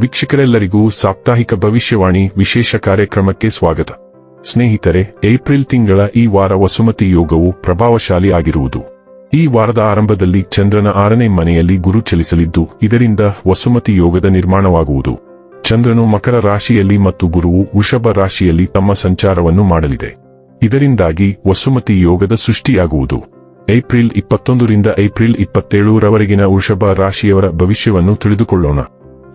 ವೀಕ್ಷಕರೆಲ್ಲರಿಗೂ ಸಾಪ್ತಾಹಿಕ ಭವಿಷ್ಯವಾಣಿ ವಿಶೇಷ ಕಾರ್ಯಕ್ರಮಕ್ಕೆ ಸ್ವಾಗತ. ಸ್ನೇಹಿತರೆ, ಏಪ್ರಿಲ್ ತಿಂಗಳ ಈ ವಾರ ವಸುಮತಿ ಯೋಗವು ಪ್ರಭಾವಶಾಲಿ ಆಗಿರುವುದು. ಈ ವಾರದ ಆರಂಭದಲ್ಲಿ ಚಂದ್ರನ ಆರನೇ ಮನೆಯಲ್ಲಿ ಗುರು ಚಲಿಸಲಿದ್ದು, ಇದರಿಂದ ವಸುಮತಿ ಯೋಗದ ನಿರ್ಮಾಣವಾಗುವುದು. ಚಂದ್ರನು ಮಕರ ರಾಶಿಯಲ್ಲಿ ಮತ್ತು ಗುರುವು ವೃಷಭ ರಾಶಿಯಲ್ಲಿ ತಮ್ಮ ಸಂಚಾರವನ್ನು ಮಾಡಲಿದೆ. ಇದರಿಂದಾಗಿ ವಸುಮತಿ ಯೋಗದ ಸೃಷ್ಟಿಯಾಗುವುದು. ಏಪ್ರಿಲ್ ಇಪ್ಪತ್ತೊಂದರಿಂದ ಏಪ್ರಿಲ್ ಇಪ್ಪತ್ತೇಳರವರೆಗಿನ ವೃಷಭ ರಾಶಿಯವರ ಭವಿಷ್ಯವನ್ನು ತಿಳಿದುಕೊಳ್ಳೋಣ.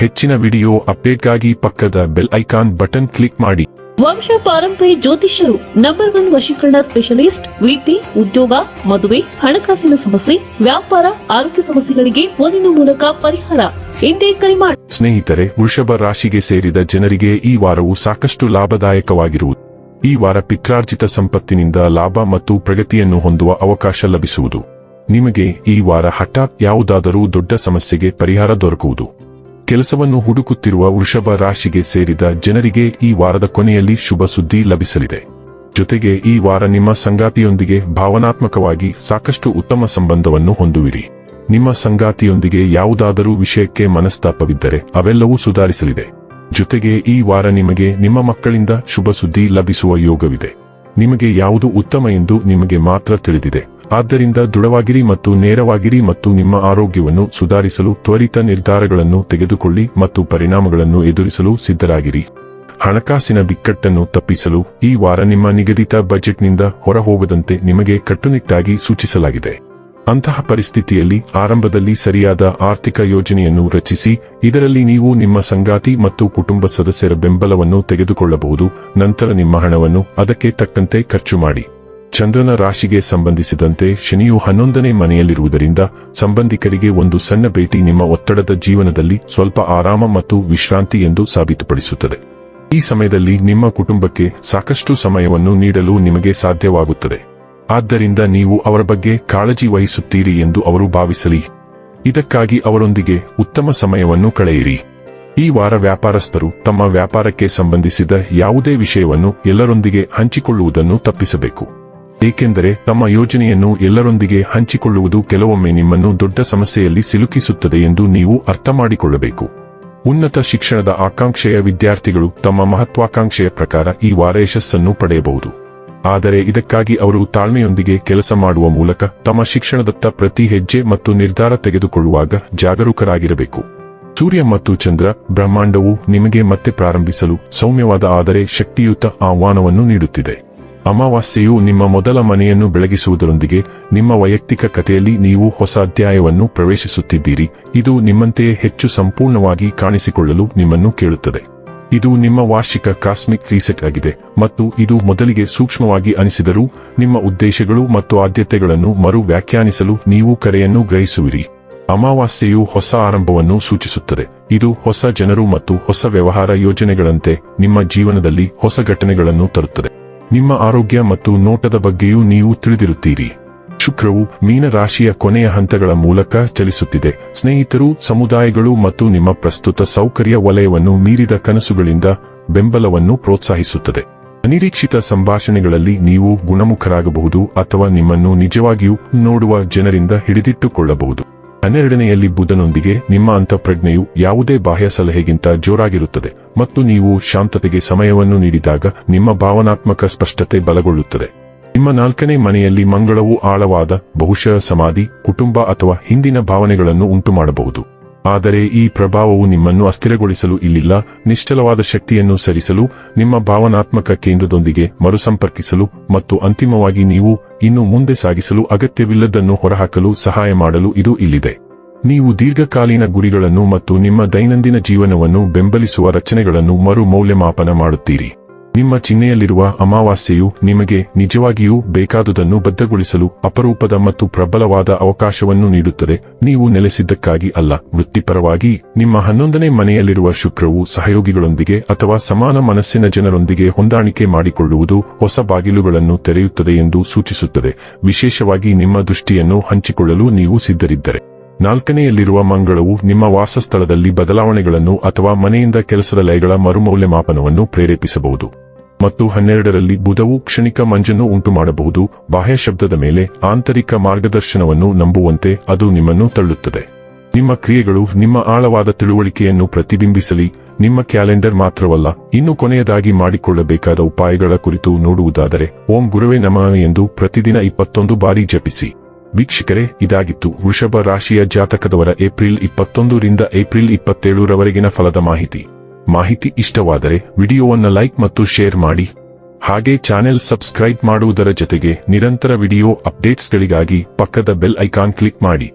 ಹೆಚ್ಚಿನ ವಿಡಿಯೋ ಅಪ್ಡೇಟ್ಗಾಗಿ ಪಕ್ಕದ ಬೆಲ್ ಐಕಾನ್ ಬಟನ್ ಕ್ಲಿಕ್ ಮಾಡಿ. ವಂಶ ಪಾರಂಪರ್ಯ ಜ್ಯೋತಿಷ್ಯರು ನಂಬರ್ ಒನ್ ವಶೀಕರಣ ಸ್ಪೆಷಲಿಸ್ಟ್ ವೃತ್ತಿ ಉದ್ಯೋಗ ಮದುವೆ ಹಣಕಾಸಿನ ಸಮಸ್ಯೆ ವ್ಯಾಪಾರ ಆರೋಗ್ಯ ಸಮಸ್ಯೆಗಳಿಗೆ ಫೋನಿನ ಮೂಲಕ ಪರಿಹಾರ. ಎಂದೇ ಕರೆ ಮಾಡಿ ಸ್ನೇಹಿತರೆ ವೃಷಭ ರಾಶಿಗೆ ಸೇರಿದ ಜನರಿಗೆ ಈ ವಾರವು ಸಾಕಷ್ಟು ಲಾಭದಾಯಕವಾಗಿರುವುದು. ಈ ವಾರ ಪಿತ್ರಾರ್ಜಿತ ಸಂಪತ್ತಿನಿಂದ ಲಾಭ ಮತ್ತು ಪ್ರಗತಿಯನ್ನು ಹೊಂದುವ ಅವಕಾಶ ಲಭಿಸುವುದು. ನಿಮಗೆ ಈ ವಾರ ಹಠಾತ್ ಯಾವುದಾದರೂ ದೊಡ್ಡ ಸಮಸ್ಯೆಗೆ ಪರಿಹಾರ ದೊರಕುವುದು. ಕೆಲಸವನ್ನು ಹುಡುಕುತ್ತಿರುವ ವೃಷಭ ರಾಶಿಗೆ ಸೇರಿದ ಜನರಿಗೆ ಈ ವಾರದ ಕೊನೆಯಲ್ಲಿ ಶುಭ ಸುದ್ದಿ ಲಭಿಸಲಿದೆ. ಜೊತೆಗೆ ಈ ವಾರ ನಿಮ್ಮ ಸಂಗಾತಿಯೊಂದಿಗೆ ಭಾವನಾತ್ಮಕವಾಗಿ ಸಾಕಷ್ಟು ಉತ್ತಮ ಸಂಬಂಧವನ್ನು ಹೊಂದುವಿರಿ. ನಿಮ್ಮ ಸಂಗಾತಿಯೊಂದಿಗೆ ಯಾವುದಾದರೂ ವಿಷಯಕ್ಕೆ ಮನಸ್ತಾಪವಿದ್ದರೆ ಅವೆಲ್ಲವೂ ಸುಧಾರಿಸಲಿದೆ. ಜೊತೆಗೆ ಈ ವಾರ ನಿಮಗೆ ನಿಮ್ಮ ಮಕ್ಕಳಿಂದ ಶುಭ ಸುದ್ದಿ ಲಭಿಸುವ ಯೋಗವಿದೆ. ನಿಮಗೆ ಯಾವುದು ಉತ್ತಮ ಎಂದು ನಿಮಗೆ ಮಾತ್ರ ತಿಳಿದಿದೆ. ಆದ್ದರಿಂದ ದೃಢವಾಗಿರಿ ಮತ್ತು ನೇರವಾಗಿರಿ ಮತ್ತು ನಿಮ್ಮ ಆರೋಗ್ಯವನ್ನು ಸುಧಾರಿಸಲು ತ್ವರಿತ ನಿರ್ಧಾರಗಳನ್ನು ತೆಗೆದುಕೊಳ್ಳಿ ಮತ್ತು ಪರಿಣಾಮಗಳನ್ನು ಎದುರಿಸಲು ಸಿದ್ಧರಾಗಿರಿ. ಹಣಕಾಸಿನ ಬಿಕ್ಕಟ್ಟನ್ನು ತಪ್ಪಿಸಲು ಈ ವಾರ ನಿಮ್ಮ ನಿಗದಿತ ಬಜೆಟ್ನಿಂದ ಹೊರಹೋಗದಂತೆ ನಿಮಗೆ ಕಟ್ಟುನಿಟ್ಟಾಗಿ ಸೂಚಿಸಲಾಗಿದೆ. ಅಂತಹ ಪರಿಸ್ಥಿತಿಯಲ್ಲಿ ಆರಂಭದಲ್ಲಿ ಸರಿಯಾದ ಆರ್ಥಿಕ ಯೋಜನೆಯನ್ನು ರಚಿಸಿ, ಇದರಲ್ಲಿ ನೀವು ನಿಮ್ಮ ಸಂಗಾತಿ ಮತ್ತು ಕುಟುಂಬ ಸದಸ್ಯರ ಬೆಂಬಲವನ್ನು ತೆಗೆದುಕೊಳ್ಳಬಹುದು, ನಂತರ ನಿಮ್ಮ ಹಣವನ್ನು ಅದಕ್ಕೆ ತಕ್ಕಂತೆ ಖರ್ಚು ಮಾಡಿ. ಚಂದ್ರನ ರಾಶಿಗೆ ಸಂಬಂಧಿಸಿದಂತೆ ಶನಿಯು ಹನ್ನೊಂದನೇ ಮನೆಯಲ್ಲಿರುವುದರಿಂದ ಸಂಬಂಧಿಕರಿಗೆ ಒಂದು ಸಣ್ಣ ಭೇಟಿ ನಿಮ್ಮ ಒತ್ತಡದ ಜೀವನದಲ್ಲಿ ಸ್ವಲ್ಪ ಆರಾಮ ಮತ್ತು ವಿಶ್ರಾಂತಿ ಎಂದು ಸಾಬೀತುಪಡಿಸುತ್ತದೆ. ಈ ಸಮಯದಲ್ಲಿ ನಿಮ್ಮ ಕುಟುಂಬಕ್ಕೆ ಸಾಕಷ್ಟು ಸಮಯವನ್ನು ನೀಡಲು ನಿಮಗೆ ಸಾಧ್ಯವಾಗುತ್ತದೆ. ಆದ್ದರಿಂದ ನೀವು ಅವರ ಬಗ್ಗೆ ಕಾಳಜಿ ವಹಿಸುತ್ತೀರಿ ಎಂದು ಅವರು ಭಾವಿಸಲಿ. ಇದಕ್ಕಾಗಿ ಅವರೊಂದಿಗೆ ಉತ್ತಮ ಸಮಯವನ್ನು ಕಳೆಯಿರಿ. ಈ ವಾರ ವ್ಯಾಪಾರಸ್ಥರು ತಮ್ಮ ವ್ಯಾಪಾರಕ್ಕೆ ಸಂಬಂಧಿಸಿದ ಯಾವುದೇ ವಿಷಯವನ್ನು ಎಲ್ಲರೊಂದಿಗೆ ಹಂಚಿಕೊಳ್ಳುವುದನ್ನು ತಪ್ಪಿಸಬೇಕು. ಏಕೆಂದರೆ ತಮ್ಮ ಯೋಜನೆಯನ್ನು ಎಲ್ಲರೊಂದಿಗೆ ಹಂಚಿಕೊಳ್ಳುವುದು ಕೆಲವೊಮ್ಮೆ ನಿಮ್ಮನ್ನು ದೊಡ್ಡ ಸಮಸ್ಯೆಯಲ್ಲಿ ಸಿಲುಕಿಸುತ್ತದೆ ಎಂದು ನೀವು ಅರ್ಥ ಮಾಡಿಕೊಳ್ಳಬೇಕು ಉನ್ನತ ಶಿಕ್ಷಣದ ಆಕಾಂಕ್ಷೆಯ ವಿದ್ಯಾರ್ಥಿಗಳು ತಮ್ಮ ಮಹತ್ವಾಕಾಂಕ್ಷೆಯ ಪ್ರಕಾರ ಈ ವಾರ ಯಶಸ್ಸನ್ನು ಪಡೆಯಬಹುದು. ಆದರೆ ಇದಕ್ಕಾಗಿ ಅವರು ತಾಳ್ಮೆಯೊಂದಿಗೆ ಕೆಲಸ ಮಾಡುವ ಮೂಲಕ ತಮ್ಮ ಶಿಕ್ಷಣದತ್ತ ಪ್ರತಿ ಹೆಜ್ಜೆ ಮತ್ತು ನಿರ್ಧಾರ ತೆಗೆದುಕೊಳ್ಳುವಾಗ ಜಾಗರೂಕರಾಗಿರಬೇಕು. ಸೂರ್ಯ ಮತ್ತು ಚಂದ್ರ ಬ್ರಹ್ಮಾಂಡವು ನಿಮಗೆ ಮತ್ತೆ ಪ್ರಾರಂಭಿಸಲು ಸೌಮ್ಯವಾದ ಆದರೆ ಶಕ್ತಿಯುತ ಆಹ್ವಾನವನ್ನು ನೀಡುತ್ತಿದೆ. ಅಮಾವಾಸ್ಯೆಯು ನಿಮ್ಮ ಮೊದಲ ಮನೆಯನ್ನು ಬೆಳಗಿಸುವುದರೊಂದಿಗೆ ನಿಮ್ಮ ವೈಯಕ್ತಿಕ ಕಥೆಯಲ್ಲಿ ನೀವು ಹೊಸ ಅಧ್ಯಾಯವನ್ನು ಪ್ರವೇಶಿಸುತ್ತಿದ್ದೀರಿ. ಇದು ನಿಮ್ಮಂತೆಯೇ ಹೆಚ್ಚು ಸಂಪೂರ್ಣವಾಗಿ ಕಾಣಿಸಿಕೊಳ್ಳಲು ನಿಮ್ಮನ್ನು ಕೇಳುತ್ತದೆ. ಇದು ನಿಮ್ಮ ವಾರ್ಷಿಕ ಕಾಸ್ಮಿಕ್ ರೀಸೆಟ್ ಆಗಿದೆ ಮತ್ತು ಇದು ಮೊದಲಿಗೆ ಸೂಕ್ಷ್ಮವಾಗಿ ಅನಿಸಿದರೂ ನಿಮ್ಮ ಉದ್ದೇಶಗಳು ಮತ್ತು ಆದ್ಯತೆಗಳನ್ನು ಮರು ವ್ಯಾಖ್ಯಾನಿಸಲು ನೀವು ಕರೆಯನ್ನು ಗ್ರಹಿಸುವಿರಿ. ಅಮಾವಾಸ್ಯೆಯು ಹೊಸ ಆರಂಭವನ್ನು ಸೂಚಿಸುತ್ತದೆ. ಇದು ಹೊಸ ಜನರು ಮತ್ತು ಹೊಸ ವ್ಯವಹಾರ ಯೋಜನೆಗಳಂತೆ ನಿಮ್ಮ ಜೀವನದಲ್ಲಿ ಹೊಸ ಘಟನೆಗಳನ್ನು ತರುತ್ತದೆ. ನಿಮ್ಮ ಆರೋಗ್ಯ ಮತ್ತು ನೋಟದ ಬಗ್ಗೆಯೂ ನೀವು ತಿಳಿದಿರುತ್ತೀರಿ. ಶುಕ್ರವು ಮೀನ ರಾಶಿಯ ಕೊನೆಯ ಹಂತಗಳ ಮೂಲಕ ಚಲಿಸುತ್ತಿದೆ. ಸ್ನೇಹಿತರು, ಸಮುದಾಯಗಳು ಮತ್ತು ನಿಮ್ಮ ಪ್ರಸ್ತುತ ಸೌಕರ್ಯ ವಲಯವನ್ನು ಮೀರಿದ ಕನಸುಗಳಿಂದ ಬೆಂಬಲವನ್ನು ಪ್ರೋತ್ಸಾಹಿಸುತ್ತದೆ. ಅನಿರೀಕ್ಷಿತ ಸಂಭಾಷಣೆಗಳಲ್ಲಿ ನೀವು ಗುಣಮುಖರಾಗಬಹುದು ಅಥವಾ ನಿಮ್ಮನ್ನು ನಿಜವಾಗಿಯೂ ನೋಡುವ ಜನರಿಂದ ಹಿಡಿದಿಟ್ಟುಕೊಳ್ಳಬಹುದು. ಹನ್ನೆರಡನೆಯಲ್ಲಿ ಬುಧನೊಂದಿಗೆ ನಿಮ್ಮ ಅಂತಃಪ್ರಜ್ಞೆಯು ಯಾವುದೇ ಬಾಹ್ಯ ಸಲಹೆಗಿಂತ ಜೋರಾಗಿರುತ್ತದೆ ಮತ್ತು ನೀವು ಶಾಂತತೆಗೆ ಸಮಯವನ್ನು ನೀಡಿದಾಗ ನಿಮ್ಮ ಭಾವನಾತ್ಮಕ ಸ್ಪಷ್ಟತೆ ಬಲಗೊಳ್ಳುತ್ತದೆ. ನಿಮ್ಮ ನಾಲ್ಕನೇ ಮನೆಯಲ್ಲಿ ಮಂಗಳವು ಆಳವಾದ ಬಹುಶಃ ಸಮಾಧಿ, ಕುಟುಂಬ ಅಥವಾ ಹಿಂದಿನ ಭಾವನೆಗಳನ್ನು ಉಂಟುಮಾಡಬಹುದು. ಆದರೆ ಈ ಪ್ರಭಾವವು ನಿಮ್ಮನ್ನು ಅಸ್ಥಿರಗೊಳಿಸಲು ಇಲ್ಲಿಲ್ಲ, ನಿಶ್ಚಲವಾದ ಶಕ್ತಿಯನ್ನು ಸರಿಸಲು, ನಿಮ್ಮ ಭಾವನಾತ್ಮಕ ಕೇಂದ್ರದೊಂದಿಗೆ ಮರುಸಂಪರ್ಕಿಸಲು ಮತ್ತು ಅಂತಿಮವಾಗಿ ನೀವು ಇನ್ನು ಮುಂದೆ ಸಾಗಿಸಲು ಅಗತ್ಯವಿಲ್ಲದನ್ನು ಹೊರಹಾಕಲು ಸಹಾಯ ಮಾಡಲು ಇದು ಇಲ್ಲಿದೆ. ನೀವು ದೀರ್ಘಕಾಲೀನ ಗುರಿಗಳನ್ನು ಮತ್ತು ನಿಮ್ಮ ದೈನಂದಿನ ಜೀವನವನ್ನು ಬೆಂಬಲಿಸುವ ರಚನೆಗಳನ್ನು ಮರು ಮೌಲ್ಯಮಾಪನ ಮಾಡುತ್ತೀರಿ. ನಿಮ್ಮ ಚಿಹ್ನೆಯಲ್ಲಿರುವ ಅಮಾವಾಸ್ಯೆಯು ನಿಮಗೆ ನಿಜವಾಗಿಯೂ ಬೇಕಾದುದನ್ನು ಬದ್ಧಗೊಳಿಸಲು ಅಪರೂಪದ ಮತ್ತು ಪ್ರಬಲವಾದ ಅವಕಾಶವನ್ನು ನೀಡುತ್ತದೆ. ನೀವು ನೆಲೆಸಿದ್ದಕ್ಕಾಗಿ ಅಲ್ಲ, ವೃತ್ತಿಪರವಾಗಿ ನಿಮ್ಮ ಹನ್ನೊಂದನೇ ಮನೆಯಲ್ಲಿರುವ ಶುಕ್ರವು ಸಹಯೋಗಿಗಳೊಂದಿಗೆ ಅಥವಾ ಸಮಾನ ಮನಸ್ಸಿನ ಜನರೊಂದಿಗೆ ಹೊಂದಾಣಿಕೆ ಮಾಡಿಕೊಳ್ಳುವುದು ಹೊಸ ಬಾಗಿಲುಗಳನ್ನು ತೆರೆಯುತ್ತದೆ ಎಂದು ಸೂಚಿಸುತ್ತದೆ. ವಿಶೇಷವಾಗಿ ನಿಮ್ಮ ದೃಷ್ಟಿಯನ್ನು ಹಂಚಿಕೊಳ್ಳಲು ನೀವು ಸಿದ್ಧರಿದ್ದರೆ. ನಾಲ್ಕನೆಯಲ್ಲಿರುವ ಮಂಗಳವು ನಿಮ್ಮ ವಾಸಸ್ಥಳದಲ್ಲಿ ಬದಲಾವಣೆಗಳನ್ನು ಅಥವಾ ಮನೆಯಿಂದ ಕೆಲಸದ ಲಯಗಳ ಮರುಮೌಲ್ಯಮಾಪನವನ್ನು ಪ್ರೇರೇಪಿಸಬಹುದು. ಮತ್ತು ಹನ್ನೆರಡರಲ್ಲಿ ಬುಧವು ಕ್ಷಣಿಕ ಮಂಜನ್ನು ಉಂಟುಮಾಡಬಹುದು. ಬಾಹ್ಯ ಶಬ್ದದ ಮೇಲೆ ಆಂತರಿಕ ಮಾರ್ಗದರ್ಶನವನ್ನು ನಂಬುವಂತೆ ಅದು ನಿಮ್ಮನ್ನು ತಳ್ಳುತ್ತದೆ. ನಿಮ್ಮ ಕ್ರಿಯೆಗಳು ನಿಮ್ಮ ಆಳವಾದ ತಿಳುವಳಿಕೆಯನ್ನು ಪ್ರತಿಬಿಂಬಿಸಲಿ. ನಿಮ್ಮ ಕ್ಯಾಲೆಂಡರ್ ಮಾತ್ರವಲ್ಲ, ಇನ್ನು ಕೊನೆಯದಾಗಿ ಮಾಡಿಕೊಳ್ಳಬೇಕಾದ ಉಪಾಯಗಳ ಕುರಿತು ನೋಡುವುದಾದರೆ, ಓಂ ಗುರುವೇ ನಮಃ ಎಂದು ಪ್ರತಿದಿನ ಇಪ್ಪತ್ತೊಂದು ಬಾರಿ ಜಪಿಸಿ. ವೀಕ್ಷಕರೇ, ಇದಾಗಿತ್ತು ವೃಷಭ ರಾಶಿಯ ಜಾತಕದವರ ಏಪ್ರಿಲ್ ಇಪ್ಪತ್ತೊಂದರಿಂದ ಏಪ್ರಿಲ್ ಇಪ್ಪತ್ತೇಳರವರೆಗಿನ ಫಲದ ಮಾಹಿತಿ. ಮಾಹಿತಿ ಇಷ್ಟವಾದರೆ ವಿಡಿಯೋವನ್ನು ಲೈಕ್ ಮತ್ತು ಶೇರ್ ಮಾಡಿ. ಹಾಗೆ ಚಾನೆಲ್ ಸಬ್ಸ್ಕ್ರೈಬ್ ಮಾಡುವುದರ ಜೊತೆಗೆ ನಿರಂತರ ವಿಡಿಯೋ ಅಪ್ಡೇಟ್ಸ್ಗಳಿಗಾಗಿ ಪಕ್ಕದ ಬೆಲ್ ಐಕಾನ್ ಕ್ಲಿಕ್ ಮಾಡಿ.